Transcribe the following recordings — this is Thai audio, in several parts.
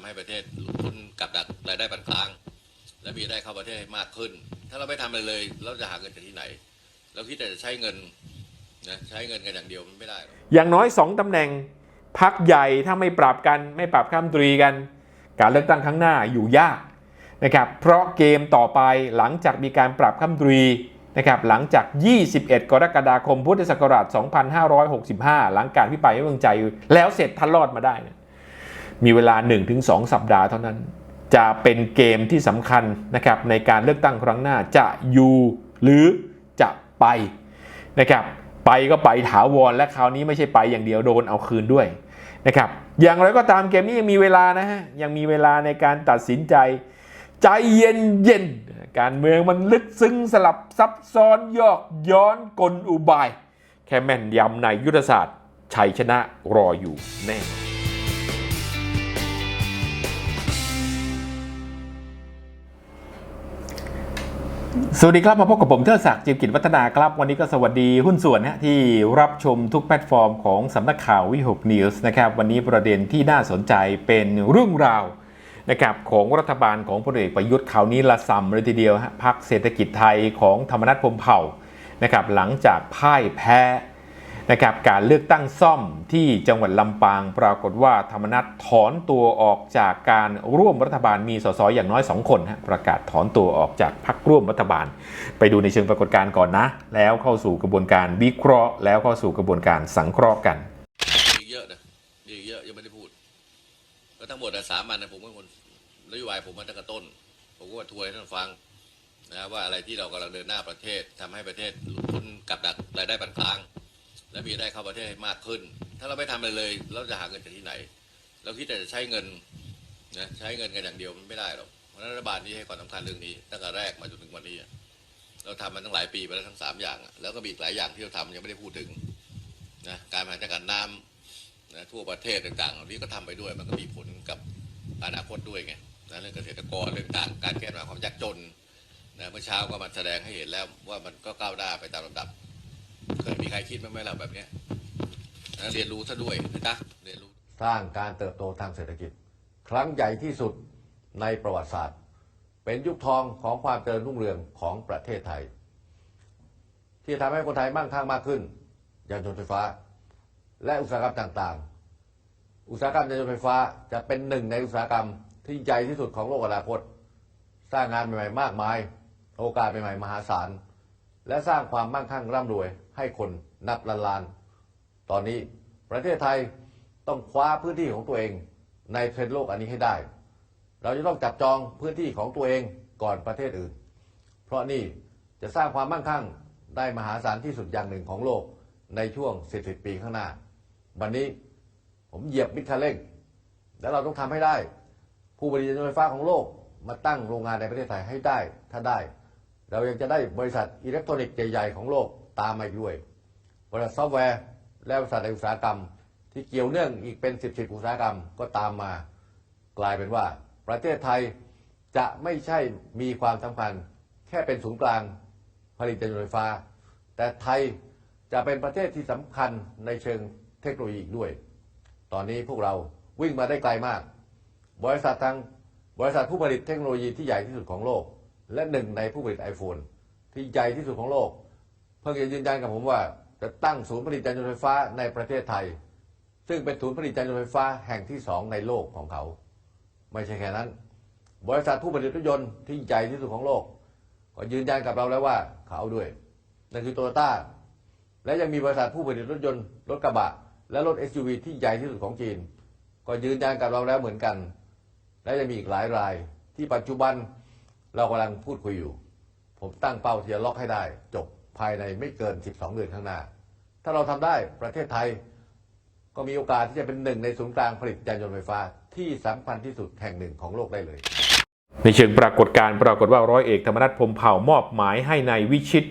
ำให้ประเทศหลุดพ้นกับดักรายได้ปานกลาง และมีได้เข้าประเทศให้มากขึ้น ถ้าเราไม่ทำอะไรเลยเราจะหาเงินจากที่ไหน เราคิดแต่จะใช้เงินนะใช้เงินกันอย่างเดียวมันไม่ได้หรอกอย่างน้อยสองตำแหน่งพักใหญ่ถ้าไม่ปรับกันไม่ปรับข้ามตรีกัน การเลือกตั้งครั้งหน้าอยู่ยากนะครับเพราะเกมต่อไปหลังจากมีการปรับข้ามตรีนะครับหลังจาก 21 กรกฎาคมพุทธศักราช 2565 หลังการพิปรายไม่วางใจ แล้วเสร็จทันรอดมาได้ มีเวลา 1-2 สัปดาห์เท่านั้น จะเป็นเกมที่สำคัญนะครับในการเลือกตั้งครั้งหน้าจะอยู่หรือจะไปนะครับไปก็ไปถาวรและคราวนี้ไม่ใช่ไปอย่างเดียวโดนเอาคืนด้วยนะครับอย่างไรก็ตามเกมนี้ยังมีเวลานะฮะยังมีเวลาในการตัดสินใจ ใจเย็นเย็นๆการเมืองมันลึกซึ้งสลับซับซ้อนยอกย้อนกลอุบาย แค่แม่นยำในยุทธศาสตร์ชัยชนะรออยู่แน่ สวัสดีครับมาพบกับผมเทิดศักดิ์จิมกิจวัฒนาครับ วันนี้ก็สวัสดีหุ้นส่วนนะที่รับชมทุกแพลตฟอร์มของสำนักข่าววิหกนิวส์นะครับวันนี้ประเด็นที่น่าสนใจเป็นเรื่องราวนะครับของรัฐบาลของพลเอกประยุทธ์คราวนี้ละซ้ำเลยทีเดียวฮะพักเศรษฐกิจไทยของธรรมนัฐพรมเผ่านะครับหลังจากพ่ายแพ้ นะครับการเลือกตั้งซ่อมที่จังหวัดลำปางปรากฏว่าธรรมนัฐถอนตัวออกจากการร่วมรัฐบาลมีสสอย่างน้อย 2 คนฮะประกาศถอนตัวออกจากพรรคร่วมรัฐบาล ไปดูในเชิงปรากฏการณ์ก่อนนะ แล้วเข้าสู่กระบวนการวิเคราะห์ แล้วเข้าสู่กระบวนการสังเคราะห์กันอีเยอะนะอีเยอะยังไม่ได้พูดก็ทั้งหมดสามันนะผมเป็นคนนโยบายผมมาตั้งแต่ต้น ผมก็ว่าทัวร์ให้ท่านฟังนะว่าอะไรที่เรากำลังเดินหน้าประเทศทำให้ประเทศหลุดพ้นกับดักรายได้ปานกลาง และมีได้เข้าประเทศให้มากขึ้น ถ้าเราไม่ทำอะไรเลยเราจะหาเงินจากที่ไหน เราคิดแต่จะใช้เงินนะใช้เงินกันอย่างเดียวมันไม่ได้หรอกเพราะฉะนั้นรัฐบาลนี้ให้ความสำคัญเรื่องนี้ตั้งแต่แรกมาจนถึงวันนี้ เราทำมันตั้งหลายปีไปแล้วทั้งสามอย่าง แล้วก็มีอีกหลายอย่างที่เราทำยังไม่ได้พูดถึงนะการบริหารจัดการน้ำนะทั่วประเทศต่างๆเหล่านี้ก็ทำไปด้วยมันก็มีผลกับอนาคตด้วยไงนะเรื่องเกษตรกรเรื่องต่างการแก้ปัญหาความยากจนนะเมื่อเช้าก็มาแสดงให้เห็นแล้วว่ามันก็ก้าวหน้าไปตามลำดับ เคยมีใครคิดบ้างไหมเราแบบเนี้ยเรียนรู้ซะด้วยนะเรียนรู้ สร้างการเติบโตทางเศรษฐกิจ ครั้งใหญ่ที่สุดในประวัติศาสตร์ เป็นยุคทองของความเจริญรุ่งเรืองของประเทศไทย ที่ทำให้คนไทยมั่งคั่งมากขึ้นยานยนต์ไฟฟ้า และอุตสาหกรรมต่างๆ อุตสาหกรรมยานยนต์ไฟฟ้าจะเป็นหนึ่งในอุตสาหกรรมที่ใหญ่ที่สุดของโลกอนาคต สร้างงานใหม่ๆมากมาย โอกาสใหม่ๆมหาศาล และสร้างความมั่งคั่งร่ำรวยให้คนนับล้านล้านๆตอนนี้ประเทศไทยต้องคว้าพื้นที่ของตัวเอง ในเทรนด์โลกอันนี้ให้ได้ เราจะต้องจับจองพื้นที่ของตัวเองก่อนประเทศอื่น เพราะนี่จะสร้างความมั่งคั่งได้มหาศาลที่สุดอย่างหนึ่งของโลกในช่วง 40 ปีข้างหน้า วันนี้ผมเหยียบมิดคันเร่ง แล้วเราต้องทำให้ได้ ผู้ผลิตยานยนต์ไฟฟ้าของโลกมาตั้งโรงงานในประเทศไทยให้ได้ถ้าได้ เรายังจะได้บริษัทอิเล็กทรอนิกส์ใหญ่ๆของโลกตามมาด้วย บริษัทซอฟต์แวร์ และบริษัทในอุตสาหกรรม ที่เกี่ยวเนื่องอีกเป็นสิบสิบอุตสาหกรรมก็ตามมา กลายเป็นว่า ประเทศไทยจะไม่ใช่มีความสำคัญแค่เป็นศูนย์กลางผลิตยานยนต์ไฟฟ้า แต่ไทยจะเป็นประเทศที่สำคัญในเชิงเทคโนโลยีอีกด้วย ตอนนี้พวกเราวิ่งมาได้ไกลมาก บริษัททางบริษัทผู้ผลิตเทคโนโลยีที่ใหญ่ที่สุดของโลก และหนึ่งในผู้ผลิต iPhone ที่ใหญ่ที่สุดของโลก เพิ่งจะยืนยันกับผมว่าจะตั้งศูนย์ผลิตยานยนต์ไฟฟ้าในประเทศไทย ซึ่งเป็นศูนย์ผลิตยานยนต์ไฟฟ้าแห่งที่สองในโลกของเขา ไม่ใช่แค่นั้น บริษัทผู้ผลิตรถยนต์ที่ใหญ่ที่สุดของโลก ก็ยืนยันกับเราแล้วว่าเขาเอาด้วยนั่นคือโตโยต้าและยังมีบริษัทผู้ผลิตรถยนต์รถกระบะ และรถ SUV ที่ใหญ่ที่สุดของจีน ก็ยืนยันกับเราแล้วเหมือนกัน และยังมีอีกหลายรายที่ปัจจุบัน เรากำลังพูดคุยอยู่ ผมตั้งเป้าที่จะล็อกให้ได้ จบภายในไม่เกิน 12 เดือนข้างหน้า ถ้าเราทำได้ประเทศไทยก็มีโอกาสที่จะเป็นหนึ่งในศูนย์กลางผลิตยานยนต์ไฟฟ้า ที่สำคัญที่สุดแห่งหนึ่งของโลกได้เลย ในเชิงปรากฏการณ์ปรากฏว่าร้อยเอกธรรมนัฐพรมเผ่ามอบหมายให้ในายวิชิต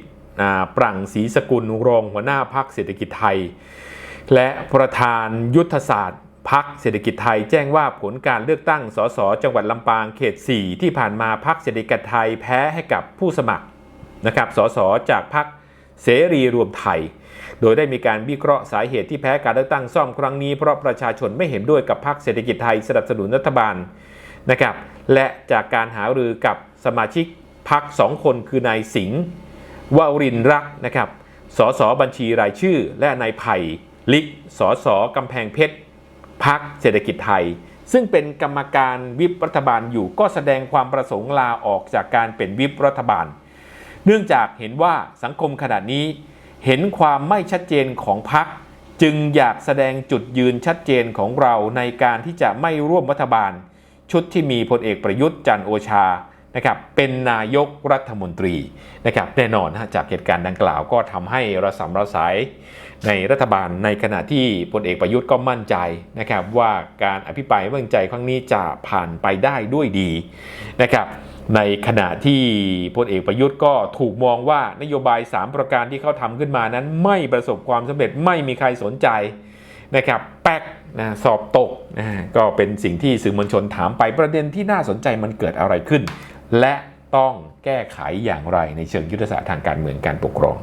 ปรั่งศรีสกุลรองหัวหน้าพักเศรษฐกิจไทย และประธานยุทธศาสตร์ พักเศรษฐกิจไทยแจ้งว่าผลการเลือกตั้งสสจังหวัดลำปางเขต 4 ที่ผ่านมาพักเศรษฐกิจไทยแพ้ให้กับผู้สมัครนะครับสสจากพักเสรีรวมไทย โดยได้มีการวิเคราะห์สาเหตุที่แพ้การเลือกตั้งซ่อมครั้งนี้เพราะประชาชนไม่เห็นด้วยกับพรรคเศรษฐกิจไทยสนับสนุนรัฐบาลนะครับและจากการหารือกับสมาชิกพรรคสองคนคือนายสิงห์วารินรักนะครับสสบัญชีรายชื่อ และนายไผ่ลิกสสกำแพงเพชร พักเศรษฐกิจไทย ซึ่งเป็นกรรมการวิปรัฐบาลอยู่ก็แสดงความประสงค์ลาออกจากการเป็นวิปรัฐบาล เนื่องจากเห็นว่าสังคมขณะนี้ เห็นความไม่ชัดเจนของพักจึงอยากแสดงจุดยืนชัดเจนของเราในการที่จะไม่ร่วมรัฐบาล ชุดที่มีพลเอกประยุทธ์จันโอชา นะครับเป็นนายกรัฐมนตรีนะครับแน่นอนนะจากเหตุการณ์ดังกล่าวก็ทำให้ระสำระสายในรัฐบาลในขณะที่พลเอกประยุทธ์ก็มั่นใจนะครับว่าการอภิปรายไม่ไว้วางใจครั้งนี้จะผ่านไปได้ด้วยดีนะครับในขณะที่พลเอกประยุทธ์ก็ถูกมองว่านโยบาย 3 ประการที่เขาทำขึ้นมานั้นไม่ประสบความสำเร็จไม่มีใครสนใจนะครับแป๊กนะสอบตกนะก็เป็นสิ่งที่สื่อมวลชนถามไปประเด็นที่น่าสนใจมันเกิดอะไรขึ้น และต้องแก้ไขอย่างไรในเชิงยุทธศาสตร์ทางการเมืองการปกครอง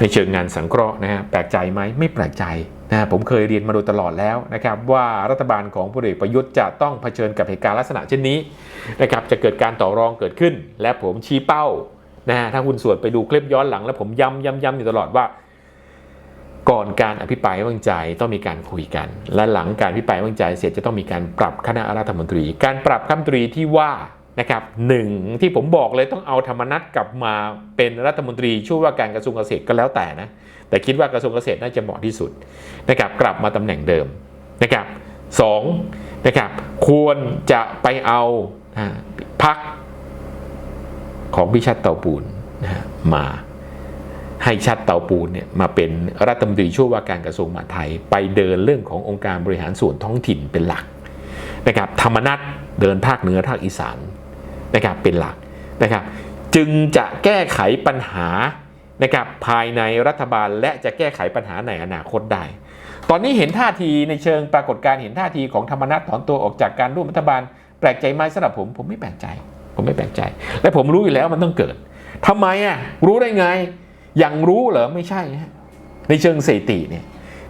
ในเชิงงานสังเคราะห์นะฮะแปลกใจไหมไม่แปลกใจนะผมเคยเรียนมาโดยตลอดแล้วนะครับว่ารัฐบาลของพลเอกประยุทธ์จะต้องเผชิญกับเหตุการณ์ลักษณะเช่นนี้นะครับจะเกิดการต่อรองเกิดขึ้น และผมชี้เป้านะฮะถ้าคุณส่วนไปดูคลิปย้อนหลัง แล้วผมย้ำย้ำย้ำอยู่ตลอดว่า ก่อนการอภิปรายม่ไว้วางใจต้องมีการคุยกัน และหลังการอภิปรายม่ไว้วางใจเสร็จจะต้องมีการปรับคณะรัฐมนตรี การปรับคณะรัฐมนตรีที่ว่า นะครับหนึ่งที่ผมบอกเลยต้องเอาธรรมนัตกลับมาเป็นรัฐมนตรีช่วยว่าการกระทรวงเกษตรก็แล้วแต่นะแต่คิดว่ากระทรวงเกษตรน่าจะเหมาะที่สุดนะครับกลับมาตำแหน่งเดิมนะครับสองนะครับควรจะไปเอาพักของพิชัดเตาปูนนะมาให้ชัดเตาปูนเนี่ยมาเป็นรัฐมนตรีช่วยว่าการกระทรวงมหาดไทย ไปเดินเรื่องขององค์การบริหารส่วนท้องถิ่นเป็นหลักนะครับธรรมนัตเดินภาคเหนือภาคอีสาน นะครับเป็นหลักนะครับจึงจะแก้ไขปัญหานะครับภายในรัฐบาลและจะแก้ไขปัญหาในอนาคตได้ ตอนนี้เห็นท่าทีในเชิงปรากฏการเห็นท่าทีของธรรมนัตถอนตัวออกจากการร่วมรัฐบาล แปลกใจไหมสำหรับผมผมไม่แปลกใจ ผมไม่แปลกใจ และผมรู้อยู่แล้วมันต้องเกิดทำไมอะรู้ได้ไงย่างรู้เหรอไม่ใช่ฮะในเชิงสถิติเนี่ย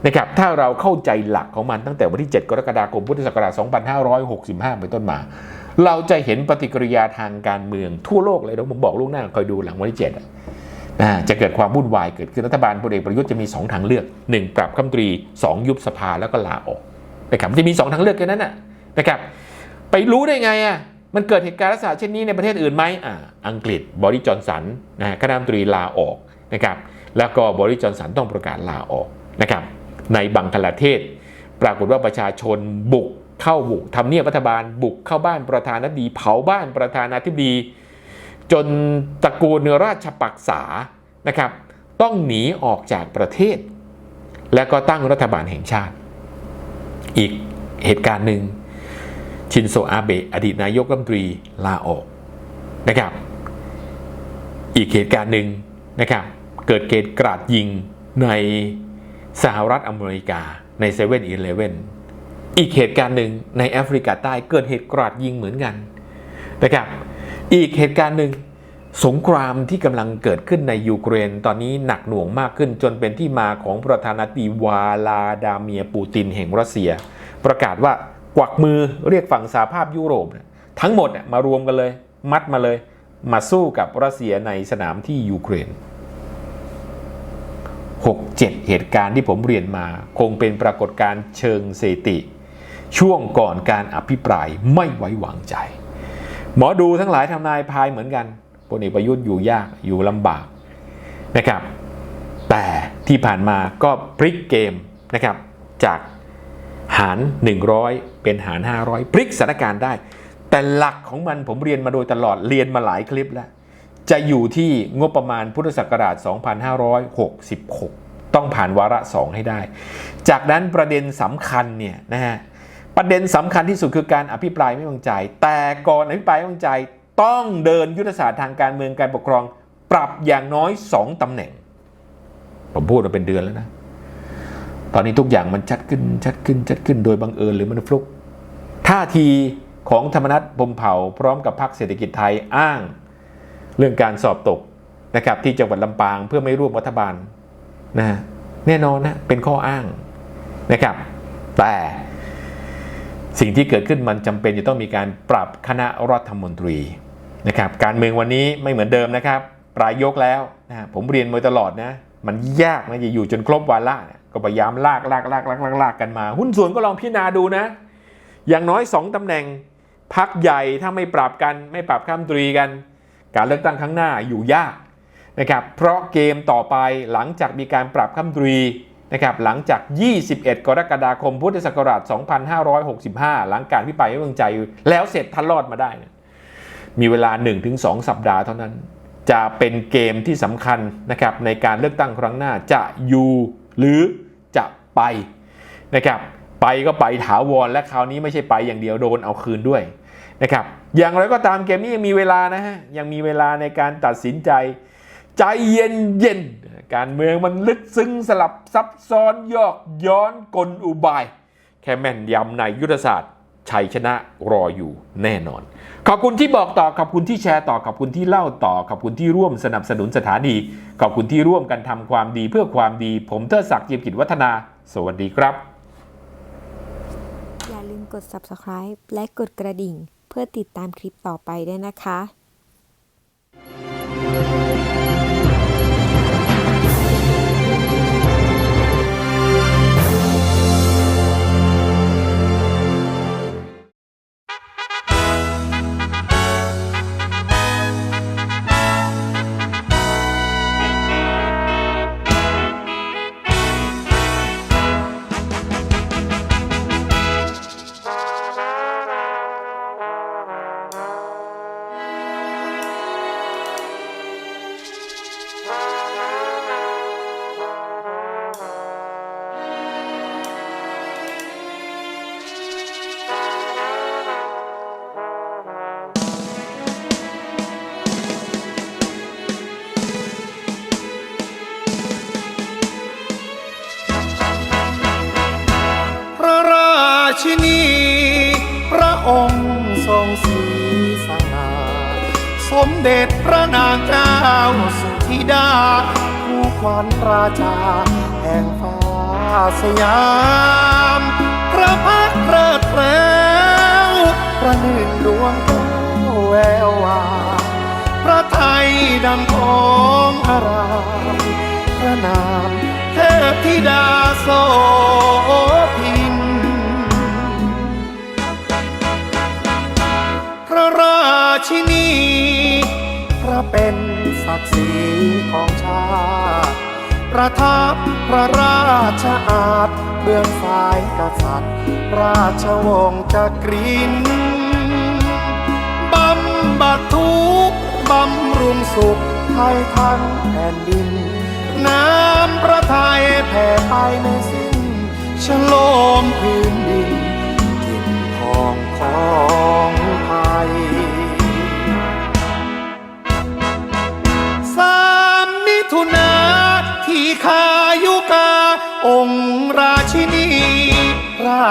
นะครับถ้าเราเข้าใจหลักของมันตั้งแต่วันที่ 7 กรกฎาคมพุทธศักราช2565 เป็นต้นมา เราจะเห็นปฏิกิริยาทางการเมืองทั่วโลกเลยนะผมบอกล่วงหน้าคอยดูหลังวันที่7อะอ่าจะเกิดความวุ่นวายเกิดขึ้นรัฐบาลพลเอกประยุทธ์จะมี 2 ทางเลือก 1 ปรับคำตรี 2 ยุบสภาแล้วก็ลาออกนะครับจะมี 2 ทางเลือกแค่นั้นนะนะครับไปรู้ได้ไงอะมันเกิดเหตุการณ์ลักษณะเช่นนี้ในประเทศอื่นไหมอ่าอังกฤษบริจอนสันนะฮะคณะมนตรีลาออกนะครับแล้วก็บริจอนสันต้องประกาศลาออกนะครับในบังกลาเทศ ปรากฏว่าประชาชนบุก เข้าบุกทำเนียบรัฐบาลบุกเข้าบ้านประธานาธิบดี เผาบ้านประธานาธิบดี จนตระกูลราชปักษานะครับ ต้องหนีออกจากประเทศ แล้วก็ตั้งรัฐบาลแห่งชาติ อีกเหตุการณ์หนึ่งชินโซอาเบะอดีตนายกรัฐมนตรีลาออกนะครับ อีกเหตุการณ์หนึ่งนะครับ เกิดเกตกราดยิงในสหรัฐอเมริกาในเซเว่นอีเลเว่น อีกเหตุการณ์หนึ่งในแอฟริกาใต้เกิดเหตุกราดยิงเหมือนกันนะครับ อีกเหตุการณ์หนึ่งสงครามที่กำลังเกิดขึ้นในยูเครน ตอนนี้หนักหน่วงมากขึ้นจนเป็นที่มาของประธานาธิบดีวาลาดาเมียปูตินแห่งรัสเซีย ประกาศว่ากวักมือเรียกฝั่งสหภาพยุโรป ทั้งหมดมารวมกันเลย มัดมาเลย มาสู้กับรัสเซียในสนามที่ยูเครน 6-7 เหตุการณ์ที่ผมเรียนมา คงเป็นปรากฏการณ์เชิงเศรษฐิ ช่วงก่อนการอภิปรายไม่ไว้วางใจ หมอดูทั้งหลายทำนายพายเหมือนกันพลเอกประยุทธ์อยู่ยากอยู่ลำบากนะครับ แต่ที่ผ่านมาก็พลิกเกมนะครับจากหาร 100 เป็นหาร 500 พลิกสถานการณ์ได้ แต่หลักของมันผมเรียนมาโดยตลอดเรียนมาหลายคลิปแล้ว จะอยู่ที่งบประมาณพุทธศักราช 2566 ต้องผ่านวาระ 2 ให้ได้ จากนั้นประเด็นสำคัญเนี่ยนะฮะ ประเด็นสำคัญที่สุดคือการอภิปรายไม่วางใจ แต่ก่อนอภิปรายไม่วางใจ ต้องเดินยุทธศาสตร์ทางการเมืองการปกครอง ปรับอย่างน้อย 2ตำแหน่ง ผมพูดมาเป็นเดือนแล้วนะ ตอนนี้ทุกอย่างมันชัดขึ้นชัดขึ้นชัดขึ้นโดยบังเอิญหรือมันฟลุกท่าทีของธรรมนัฐพมเผ่าพร้อมกับพรรคเศรษฐกิจไทยอ้าง เรื่องการสอบตกนะครับที่จังหวัดลำปางเพื่อไม่ร่วมรัฐบาลนะฮะแน่นอนนะเป็นข้ออ้างนะครับ แต่ สิ่งที่เกิดขึ้นมันจำเป็นจะต้องมีการปรับคณะรัฐมนตรีนะครับการเมืองวันนี้ไม่เหมือนเดิมนะครับปลายยกแล้วนะผมเรียนมาตลอดนะมันยากนะจะอยู่จนครบวาระก็พยายามลากลากลากลากลากลากกันมา หุ้นส่วนก็ลองพิจารณาดูนะ อย่างน้อย 2ตำแหน่งพักใหญ่ถ้าไม่ปรับกันไม่ปรับข้ามตรีกัน การเลือกตั้งครั้งหน้าอยู่ยากนะครับเพราะเกมต่อไปหลังจากมีการปรับข้ามตรี นะครับหลังจาก 21 กรกฎาคม พุทธศักราช 2565 หลังการพิปรายไม่ไว้วางใจ แล้วเสร็จทันรอดมาได้นะมีเวลา 1-2 สัปดาห์เท่านั้น จะเป็นเกมที่สำคัญนะครับในการเลือกตั้งครั้งหน้าจะอยู่หรือจะไปนะครับไปก็ไปถาวรและคราวนี้ไม่ใช่ไปอย่างเดียวโดนเอาคืนด้วยนะครับอย่างไรก็ตามเกมนี้ยังมีเวลานะฮะยังมีเวลาในการตัดสินใจ ใจเย็นเย็น การเมืองมันลึกซึ้งสลับซับซ้อนยอกย้อนกลอุบาย แค่แม่นยำในยุทธศาสตร์ชัยชนะรออยู่แน่นอน ขอบคุณที่บอกต่อ ขอบคุณที่แชร์ต่อ ขอบคุณที่เล่าต่อ ขอบคุณที่ร่วมสนับสนุนสถานี ขอบคุณที่ร่วมกันทำความดีเพื่อความดี ผมเทดศักดิ์เจียมกิจวัฒนา สวัสดีครับ อย่าลืมกด subscribe และกดกระดิ่ง เพื่อติดตามคลิปต่อไปด้วยนะคะ ชินี พระองค์ทรงสีสง่าสมเด็จพระนางเจ้าสุธิดา ผู้ขวัญราชา แห่งฟ้าสยาม พระพักตร์เพลิดเพล้วประหนึ่งดวงแก้วแวววาพระไทยดังของอารามพระนามเทพธิดาโสพิ ชินีพระเป็นศักดิ์ศรีของชาติประทับพระราชอาณเบื้องซ้ายกษัตริย์ ราชวงศ์จักรินบำบัดทุกบำรุงสุขให้ทั้งแผ่นดิน น้ำพระทัยแผ่ไปไม่สิ้นฉโลมพื้นดิน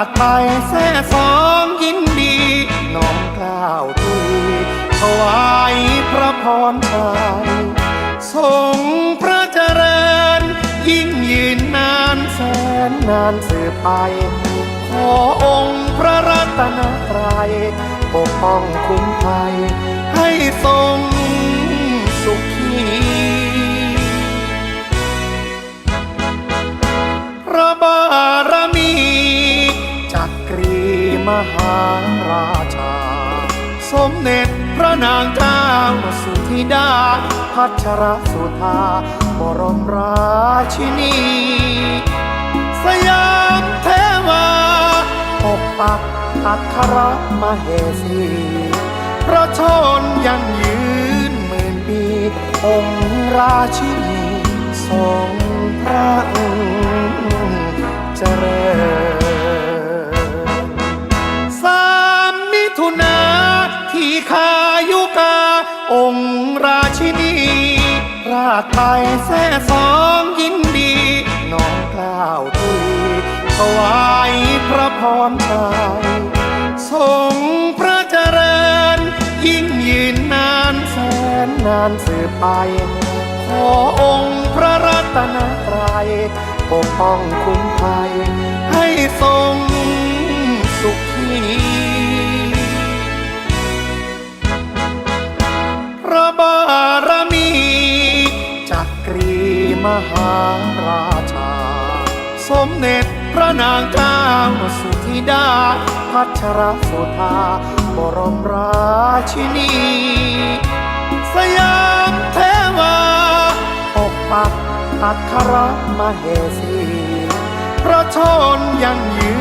าชไทยแท้สองยินดี น้อมกล้าวทุยถวายพระพรชัยทรงพระเจริญ ยิ่งยืนนานแสนนานสืบไป ขอองค์พระรัตนตรัยปกป้องคุ้มภัยให้ทรง มหาราชา สมเด็จพระนางเจ้าสุธิดา พัชรสุธา บรมราชินี สยามเทวาปกปักอัครมเหสี พระชนยังยืนหมื่นปี องค์ราชินีทรงพระองค์เจริญาชไทยแท้สองยินดี น้องกล้าวทุยถวายพระพรชัยทรงพระเจริญ ยิ่งยืนนานแสนนานสืบไป ขอองค์พระรัตนตรัยปกป้องคุ้มภัย ให้ทรงสุขีพระบาร มหาราชา สมเด็จพระนางเจ้าสุธิดา พัชรสุธาบรมราชินี สยามเทวาปกปักอัครมเหสีพระชนยังยื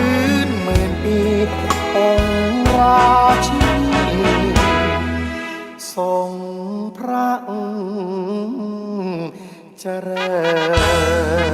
นหมื่นปีองค์ราชินีทรงพระเจริ bicara